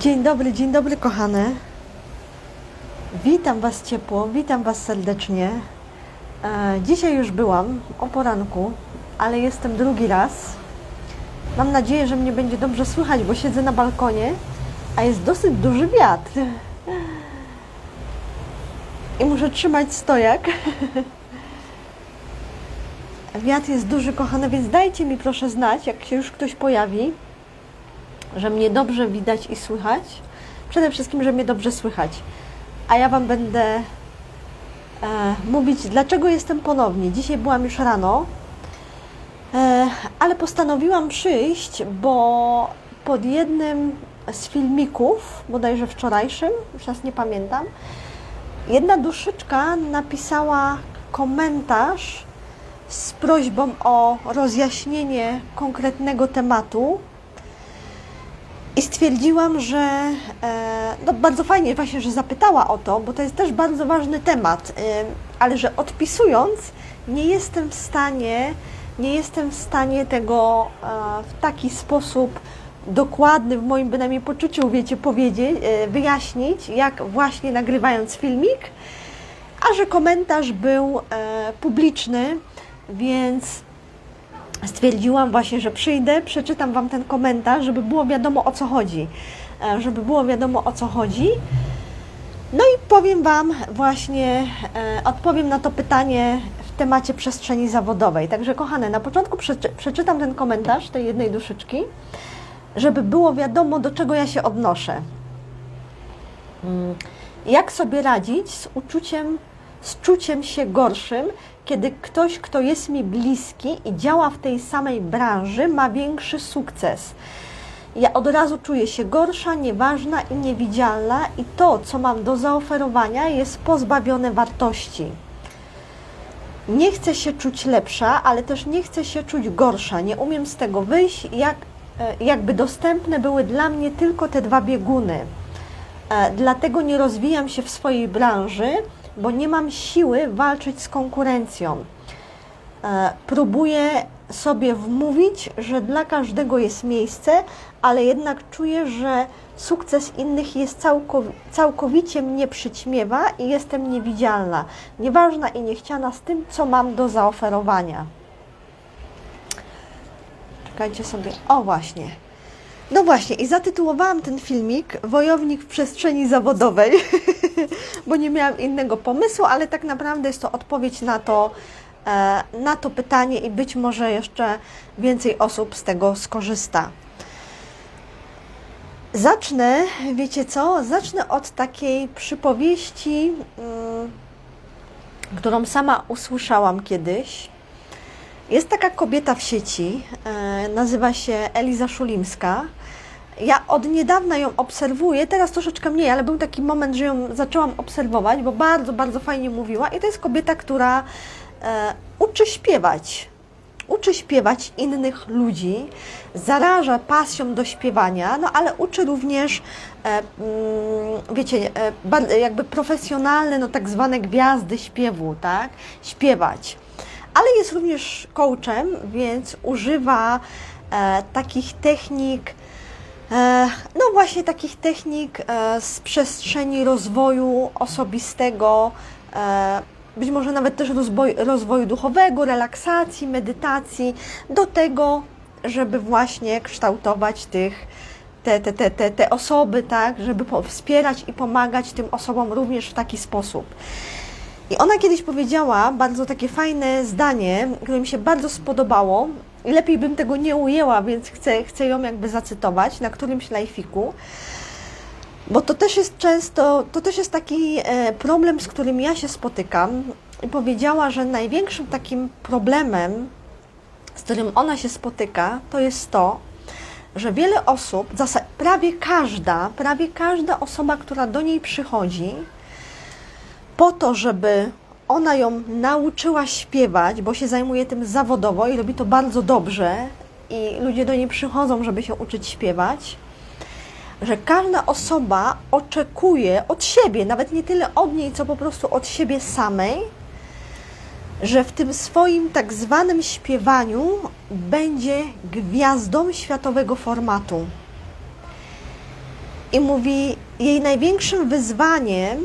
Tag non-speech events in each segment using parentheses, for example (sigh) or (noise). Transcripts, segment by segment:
Dzień dobry, dzień dobry kochane. Witam Was ciepło, witam Was serdecznie. E, dzisiaj już byłam o poranku, ale jestem drugi raz. Mam nadzieję, że mnie będzie dobrze słychać, bo siedzę na balkonie, a jest dosyć duży wiatr. I muszę trzymać stojak. Wiatr jest duży, kochane, więc dajcie mi proszę znać, jak się już ktoś pojawi że mnie dobrze widać i słychać. Przede wszystkim, że mnie dobrze słychać. A ja Wam będę e, mówić, dlaczego jestem ponownie. Dzisiaj byłam już rano, e, ale postanowiłam przyjść, bo pod jednym z filmików, bodajże wczorajszym, już raz nie pamiętam, jedna duszyczka napisała komentarz z prośbą o rozjaśnienie konkretnego tematu. I stwierdziłam, że e, no bardzo fajnie właśnie, że zapytała o to, bo to jest też bardzo ważny temat, e, ale że odpisując nie jestem w stanie, nie jestem w stanie tego e, w taki sposób dokładny, w moim bynajmniej poczuciu, wiecie, powiedzieć, wyjaśnić, jak właśnie nagrywając filmik, a że komentarz był publiczny, więc stwierdziłam właśnie, że przyjdę, przeczytam Wam ten komentarz, żeby było wiadomo o co chodzi. E, Żeby było wiadomo o co chodzi. No i powiem Wam właśnie, e, odpowiem na to pytanie w temacie przestrzeni zawodowej. Także kochane, na początku przeczy, przeczytam ten komentarz tej jednej duszyczki, żeby było wiadomo do czego ja się odnoszę. Mm, Jak sobie radzić z uczuciem, z czuciem się gorszym, kiedy ktoś, kto jest mi bliski i działa w tej samej branży, ma większy sukces. Ja od razu czuję się gorsza, nieważna i niewidzialna, i to, co mam do zaoferowania, jest pozbawione wartości. Nie chcę się czuć lepsza, ale też nie chcę się czuć gorsza. Nie umiem z tego wyjść, jak, e, jakby dostępne były dla mnie tylko te dwa bieguny. E, Dlatego nie rozwijam się w swojej branży, bo nie mam siły walczyć z konkurencją. E, Próbuję sobie wmówić, że dla każdego jest miejsce, ale jednak czuję, że sukces innych jest całkow- całkowicie mnie przyćmiewa i jestem niewidzialna, nieważna i niechciana z tym, co mam do zaoferowania. Czekajcie sobie. O, właśnie. No właśnie, i zatytułowałam ten filmik Wojownik w przestrzeni zawodowej, (laughs) (laughs) bo nie miałam innego pomysłu, ale tak naprawdę jest to odpowiedź na to, e, na to pytanie i być może jeszcze więcej osób z tego skorzysta. Zacznę, wiecie co? Zacznę od takiej przypowieści, mm, którą sama usłyszałam kiedyś. Jest taka kobieta w sieci, e, nazywa się Eliza Szulimska. Ja od niedawna ją obserwuję, teraz troszeczkę mniej, ale był taki moment, że ją zaczęłam obserwować, bo bardzo, bardzo fajnie mówiła. I to jest kobieta, która e, uczy śpiewać. Uczy śpiewać innych ludzi, zaraża pasją do śpiewania, no ale uczy również, e, mm, wiecie, e, jakby profesjonalne, no tak zwane gwiazdy śpiewu, tak? Śpiewać ale jest również coachem, więc używa e, takich technik, no właśnie takich technik e, z przestrzeni rozwoju osobistego, e, być może nawet też rozwoju, rozwoju duchowego, relaksacji, medytacji, do tego, żeby właśnie kształtować tych te, te, te, te, te osoby, tak, żeby wspierać i pomagać tym osobom również w taki sposób. I ona kiedyś powiedziała bardzo takie fajne zdanie, które mi się bardzo spodobało. Lepiej bym tego nie ujęła, więc chcę, chcę ją jakby zacytować na którymś lajfiku. Bo to też jest często, to też jest taki e, problem, z którym ja się spotykam. I powiedziała, że największym takim problemem, z którym ona się spotyka, to jest to, że wiele osób, prawie każda, prawie każda osoba, która do niej przychodzi, po to, żeby ona ją nauczyła śpiewać, bo się zajmuje tym zawodowo i robi to bardzo dobrze, i ludzie do niej przychodzą, żeby się uczyć śpiewać, że każda osoba oczekuje od siebie, nawet nie tyle od niej, co po prostu od siebie samej, że w tym swoim tak zwanym śpiewaniu będzie gwiazdą światowego formatu. I mówi, jej największym wyzwaniem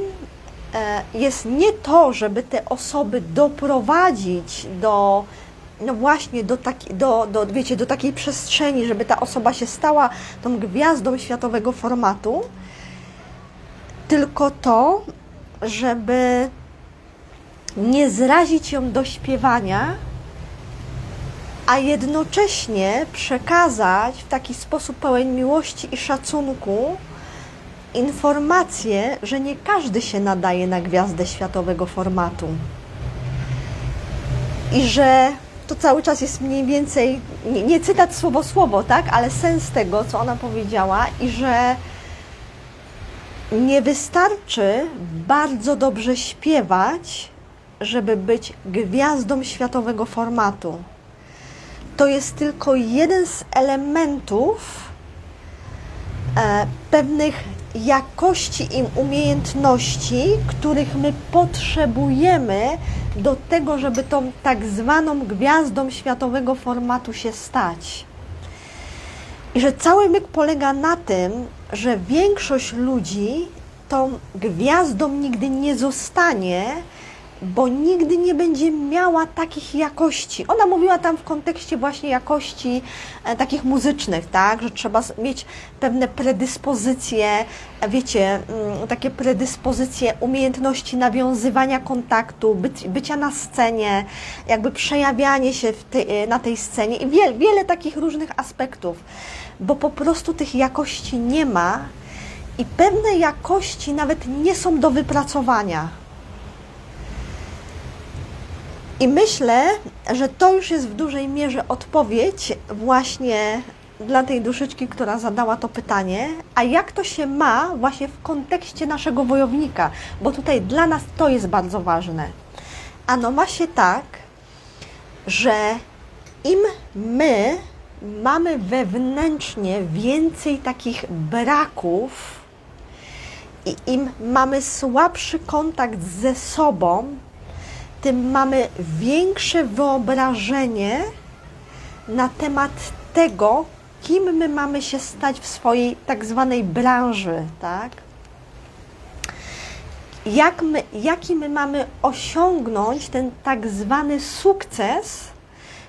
jest nie to, żeby te osoby doprowadzić do, no właśnie, do, taki, do, do, wiecie, do takiej przestrzeni, żeby ta osoba się stała tą gwiazdą światowego formatu, tylko to, żeby nie zrazić ją do śpiewania, a jednocześnie przekazać w taki sposób pełen miłości i szacunku informację, że nie każdy się nadaje na gwiazdę światowego formatu. I że to cały czas jest mniej więcej, nie, nie cytat słowo słowo, tak, ale sens tego, co ona powiedziała, i że nie wystarczy bardzo dobrze śpiewać, żeby być gwiazdą światowego formatu. To jest tylko jeden z elementów e, pewnych jakości i umiejętności, których my potrzebujemy do tego, żeby tą tak zwaną gwiazdą światowego formatu się stać. I że cały myk polega na tym, że większość ludzi tą gwiazdą nigdy nie zostanie, bo nigdy nie będzie miała takich jakości. Ona mówiła tam w kontekście właśnie jakości e, takich muzycznych, tak, że trzeba mieć pewne predyspozycje, wiecie, mm, takie predyspozycje umiejętności nawiązywania kontaktu, bycia na scenie, jakby przejawianie się w tej, e, na tej scenie i wiele takich różnych aspektów, bo po prostu tych jakości nie ma i pewne jakości nawet nie są do wypracowania. I myślę, że to już jest w dużej mierze odpowiedź właśnie dla tej duszyczki, która zadała to pytanie. A jak to się ma właśnie w kontekście naszego wojownika? Bo tutaj dla nas to jest bardzo ważne. Ano ma się tak, że im my mamy wewnętrznie więcej takich braków i im mamy słabszy kontakt ze sobą, tym mamy większe wyobrażenie na temat tego, kim my mamy się stać w swojej tak zwanej branży, tak? Jak my, jaki my mamy osiągnąć ten tak zwany sukces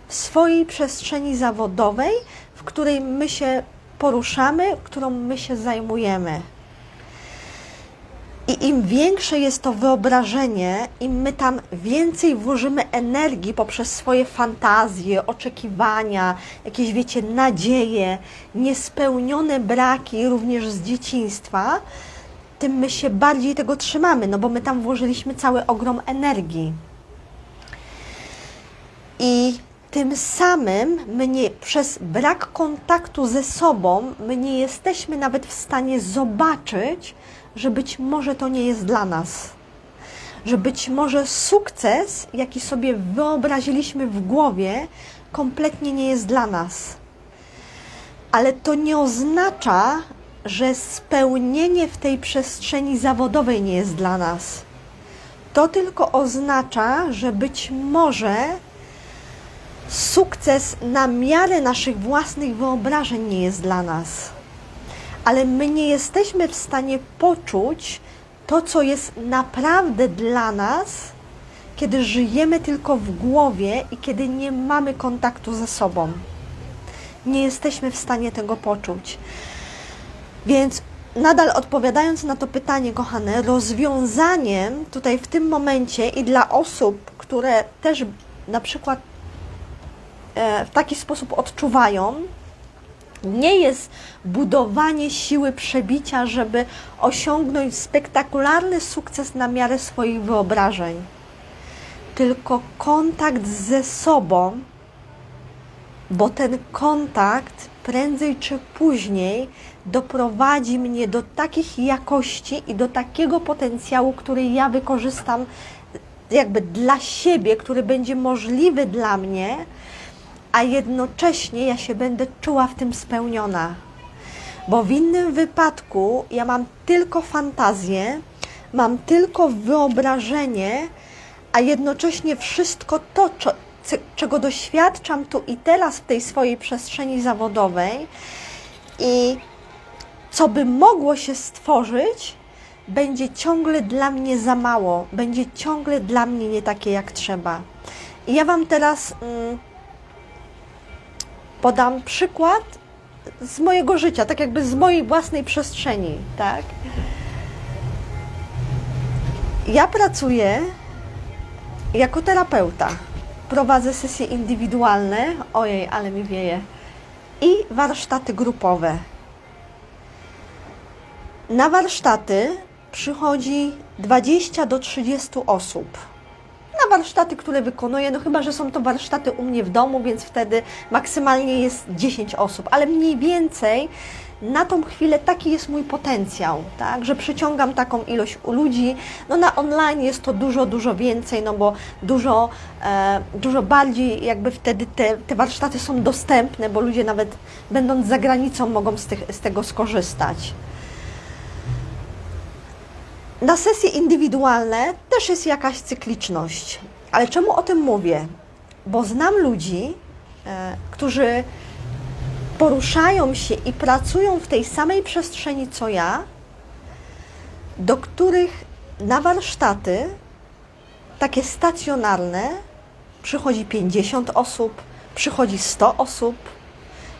w swojej przestrzeni zawodowej, w której my się poruszamy, którą my się zajmujemy. I im większe jest to wyobrażenie, im my tam więcej włożymy energii poprzez swoje fantazje, oczekiwania, jakieś, wiecie, nadzieje, niespełnione braki również z dzieciństwa, tym my się bardziej tego trzymamy, no bo my tam włożyliśmy cały ogrom energii. I tym samym my nie, przez brak kontaktu ze sobą, my nie jesteśmy nawet w stanie zobaczyć, że być może to nie jest dla nas. Że być może sukces, jaki sobie wyobraziliśmy w głowie, kompletnie nie jest dla nas. Ale to nie oznacza, że spełnienie w tej przestrzeni zawodowej nie jest dla nas. To tylko oznacza, że być może sukces na miarę naszych własnych wyobrażeń nie jest dla nas. Ale my nie jesteśmy w stanie poczuć to, co jest naprawdę dla nas, kiedy żyjemy tylko w głowie i kiedy nie mamy kontaktu ze sobą. Nie jesteśmy w stanie tego poczuć. Więc nadal odpowiadając na to pytanie, kochane, rozwiązaniem tutaj w tym momencie i dla osób, które też na przykład e, w taki sposób odczuwają, nie jest budowanie siły przebicia, żeby osiągnąć spektakularny sukces na miarę swoich wyobrażeń, tylko kontakt ze sobą, bo ten kontakt prędzej czy później doprowadzi mnie do takich jakości i do takiego potencjału, który ja wykorzystam jakby dla siebie, który będzie możliwy dla mnie, a jednocześnie ja się będę czuła w tym spełniona. Bo w innym wypadku ja mam tylko fantazję, mam tylko wyobrażenie, a jednocześnie wszystko to, czego doświadczam tu i teraz w tej swojej przestrzeni zawodowej i co by mogło się stworzyć, będzie ciągle dla mnie za mało, będzie ciągle dla mnie nie takie jak trzeba. I ja Wam teraz mm, podam przykład z mojego życia, tak jakby z mojej własnej przestrzeni, tak? Ja pracuję jako terapeuta. Prowadzę sesje indywidualne, ojej, ale mi wieje, i warsztaty grupowe. Na warsztaty przychodzi 20 do 30 osób. Na warsztaty, które wykonuję, no chyba, że są to warsztaty u mnie w domu, więc wtedy maksymalnie jest 10 osób, ale mniej więcej na tą chwilę taki jest mój potencjał, tak, że przyciągam taką ilość ludzi. No na online jest to dużo, dużo więcej, no bo dużo, e, dużo bardziej jakby wtedy te, te warsztaty są dostępne, bo ludzie nawet będąc za granicą mogą z, tych, z tego skorzystać. Na sesje indywidualne też jest jakaś cykliczność. Ale czemu o tym mówię? Bo znam ludzi, e, którzy poruszają się i pracują w tej samej przestrzeni co ja, do których na warsztaty takie stacjonarne przychodzi 50 osób, przychodzi 100 osób.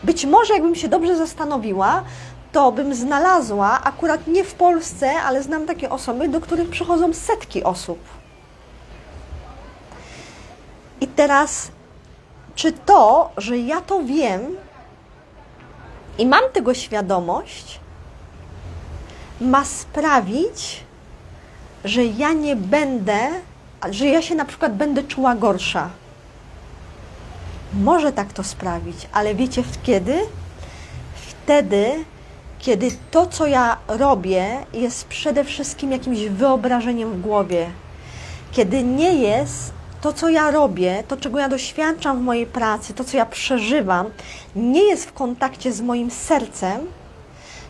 Być może, jakbym się dobrze zastanowiła, to bym znalazła, akurat nie w Polsce, ale znam takie osoby, do których przychodzą setki osób. I teraz, czy to, że ja to wiem i mam tego świadomość, ma sprawić, że ja nie będę, że ja się na przykład będę czuła gorsza. Może tak to sprawić, ale wiecie w kiedy? Wtedy, kiedy to, co ja robię, jest przede wszystkim jakimś wyobrażeniem w głowie. Kiedy nie jest to, co ja robię, to, czego ja doświadczam w mojej pracy, to, co ja przeżywam, nie jest w kontakcie z moim sercem,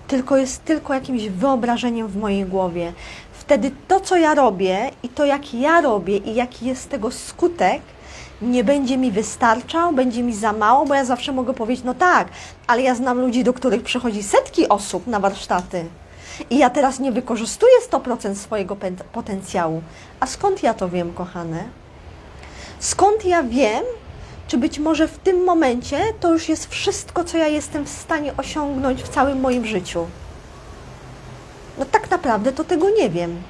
tylko jest tylko jakimś wyobrażeniem w mojej głowie. Wtedy to, co ja robię i to, jak ja robię i jaki jest tego skutek, nie będzie mi wystarczał, będzie mi za mało, bo ja zawsze mogę powiedzieć, no tak, ale ja znam ludzi, do których przychodzi setki osób na warsztaty. I ja teraz nie wykorzystuję 100% swojego potencjału. A skąd ja to wiem, kochane? Skąd ja wiem, czy być może w tym momencie to już jest wszystko, co ja jestem w stanie osiągnąć w całym moim życiu? No tak naprawdę to tego nie wiem.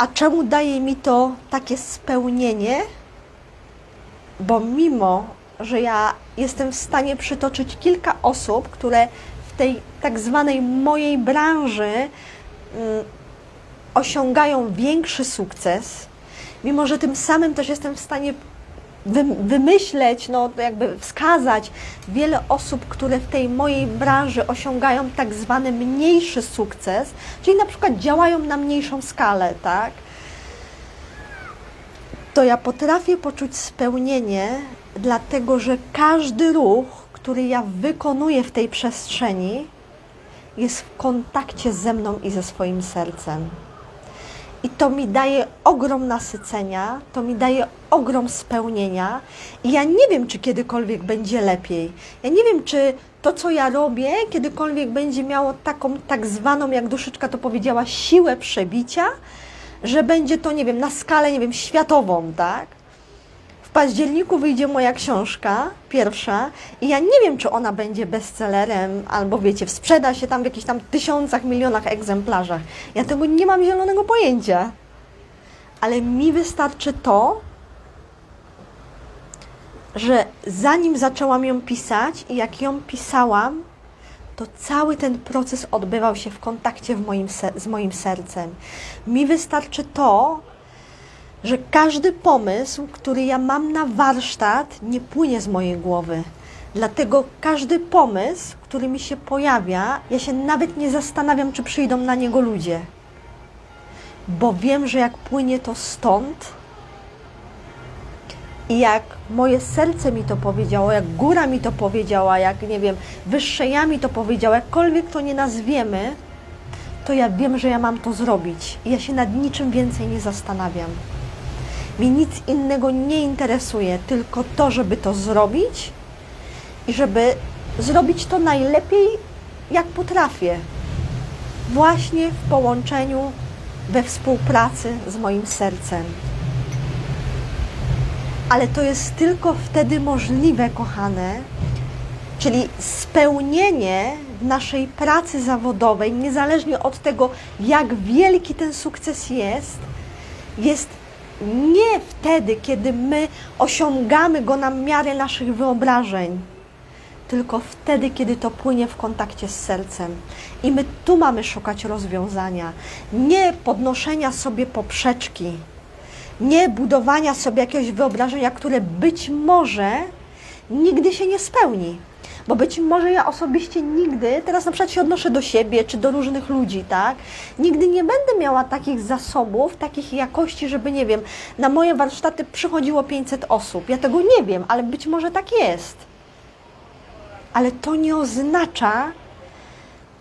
A czemu daje mi to takie spełnienie? Bo mimo, że ja jestem w stanie przytoczyć kilka osób, które w tej tak zwanej mojej branży mm, osiągają większy sukces, mimo że tym samym też jestem w stanie wymyśleć, no jakby wskazać wiele osób, które w tej mojej branży osiągają tak zwany mniejszy sukces, czyli na przykład działają na mniejszą skalę, tak? To ja potrafię poczuć spełnienie, dlatego że każdy ruch, który ja wykonuję w tej przestrzeni, jest w kontakcie ze mną i ze swoim sercem. I to mi daje ogrom nasycenia, to mi daje ogrom spełnienia. I ja nie wiem, czy kiedykolwiek będzie lepiej. Ja nie wiem, czy to, co ja robię, kiedykolwiek będzie miało taką tak zwaną, jak duszyczka to powiedziała, siłę przebicia, że będzie to, nie wiem, na skalę, nie wiem, światową, tak? W październiku wyjdzie moja książka, pierwsza, i ja nie wiem, czy ona będzie bestsellerem, albo wiecie, sprzeda się tam w jakichś tam tysiącach, milionach egzemplarzach. Ja tego nie mam zielonego pojęcia. Ale mi wystarczy to, że zanim zaczęłam ją pisać i jak ją pisałam, to cały ten proces odbywał się w kontakcie w moim z moim sercem. Mi wystarczy to, że każdy pomysł, który ja mam na warsztat, nie płynie z mojej głowy. Dlatego każdy pomysł, który mi się pojawia, ja się nawet nie zastanawiam, czy przyjdą na niego ludzie. Bo wiem, że jak płynie to stąd, i jak moje serce mi to powiedziało, jak góra mi to powiedziała, jak nie wiem, wyższe ja mi to powiedziało, jakkolwiek to nie nazwiemy, to ja wiem, że ja mam to zrobić. I ja się nad niczym więcej nie zastanawiam. Mnie nic innego nie interesuje, tylko to, żeby to zrobić i żeby zrobić to najlepiej, jak potrafię. Właśnie w połączeniu, we współpracy z moim sercem. Ale to jest tylko wtedy możliwe, kochane, czyli spełnienie naszej pracy zawodowej, niezależnie od tego, jak wielki ten sukces jest, jest nie wtedy, kiedy my osiągamy go na miarę naszych wyobrażeń, tylko wtedy, kiedy to płynie w kontakcie z sercem. I my tu mamy szukać rozwiązania, nie podnoszenia sobie poprzeczki, nie budowania sobie jakiegoś wyobrażenia, które być może nigdy się nie spełni. Bo być może ja osobiście nigdy, teraz na przykład się odnoszę do siebie czy do różnych ludzi, tak? Nigdy nie będę miała takich zasobów, takich jakości, żeby, nie wiem, na moje warsztaty przychodziło 500 osób. Ja tego nie wiem, ale być może tak jest. Ale to nie oznacza,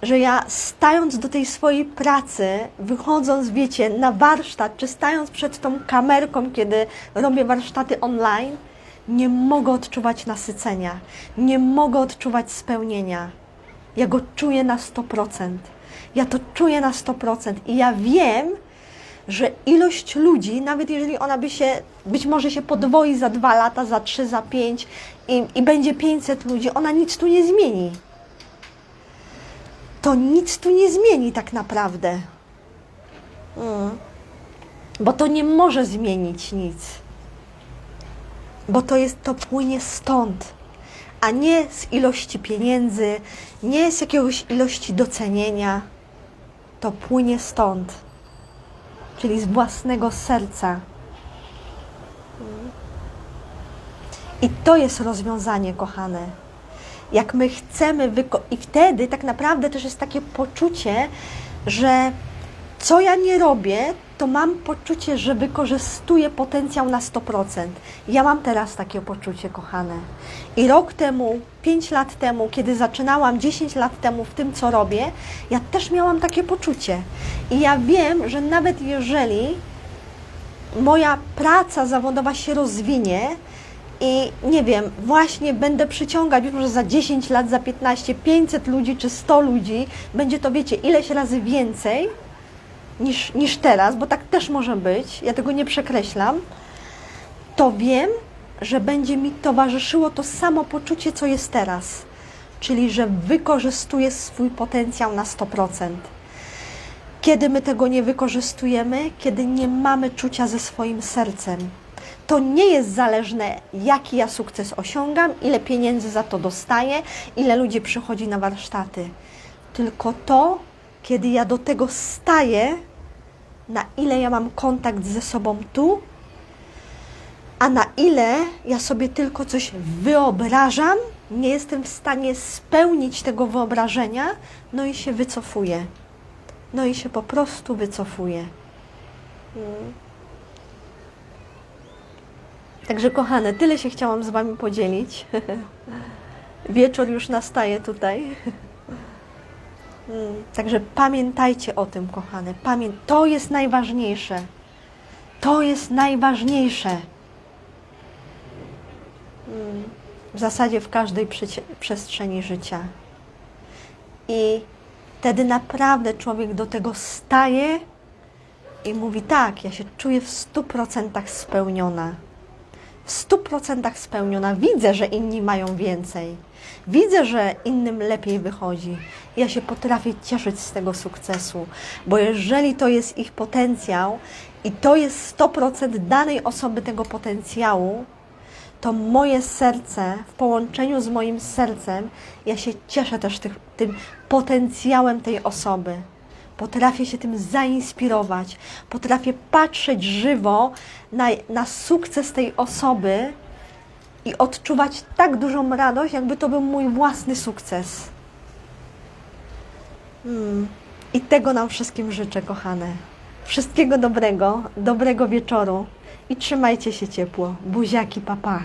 że ja stając do tej swojej pracy, wychodząc, wiecie, na warsztat, czy stając przed tą kamerką, kiedy robię warsztaty online, nie mogę odczuwać nasycenia, nie mogę odczuwać spełnienia. Ja go czuję na 100%. Ja to czuję na 100% i ja wiem, że ilość ludzi, nawet jeżeli ona by się, być może się podwoi za dwa lata, za trzy, za pięć i, i będzie 500 ludzi, ona nic tu nie zmieni. To nic tu nie zmieni tak naprawdę. Mm. Bo to nie może zmienić nic bo to jest, to płynie stąd, a nie z ilości pieniędzy, nie z jakiegoś ilości docenienia. To płynie stąd, czyli z własnego serca. I to jest rozwiązanie, kochane. Jak my chcemy wyko- i wtedy tak naprawdę też jest takie poczucie, że co ja nie robię, to mam poczucie, że wykorzystuję potencjał na 100%. Ja mam teraz takie poczucie, kochane. I rok temu, 5 lat temu, kiedy zaczynałam, 10 lat temu w tym, co robię, ja też miałam takie poczucie. I ja wiem, że nawet jeżeli moja praca zawodowa się rozwinie, i nie wiem, właśnie będę przyciągać już może za 10 lat, za 15, 500 ludzi czy 100 ludzi, będzie to, wiecie, ileś razy więcej, niż, niż teraz, bo tak też może być, ja tego nie przekreślam, to wiem, że będzie mi towarzyszyło to samo poczucie, co jest teraz. Czyli, że wykorzystuję swój potencjał na 100%. Kiedy my tego nie wykorzystujemy, kiedy nie mamy czucia ze swoim sercem, to nie jest zależne, jaki ja sukces osiągam, ile pieniędzy za to dostaję, ile ludzi przychodzi na warsztaty. Tylko to, kiedy ja do tego staję, na ile ja mam kontakt ze sobą tu, a na ile ja sobie tylko coś wyobrażam, nie jestem w stanie spełnić tego wyobrażenia, no i się wycofuję. No i się po prostu wycofuję. Mm. Także kochane, tyle się chciałam z Wami podzielić. (laughs) Wieczór już nastaje tutaj. Także pamiętajcie o tym, kochane. Pamię to jest najważniejsze. To jest najważniejsze. W zasadzie w każdej przestrzeni życia. I wtedy naprawdę człowiek do tego staje i mówi: Tak, ja się czuję w stu procentach spełniona. W stu procentach spełniona. Widzę, że inni mają więcej. Widzę, że innym lepiej wychodzi. Ja się potrafię cieszyć z tego sukcesu, bo jeżeli to jest ich potencjał i to jest 100% danej osoby tego potencjału, to moje serce w połączeniu z moim sercem, ja się cieszę też tych, tym potencjałem tej osoby. Potrafię się tym zainspirować, potrafię patrzeć żywo na, na sukces tej osoby i odczuwać tak dużą radość, jakby to był mój własny sukces. Hmm. I tego nam wszystkim życzę, kochane. Wszystkiego dobrego, dobrego wieczoru i trzymajcie się ciepło. Buziaki, papa.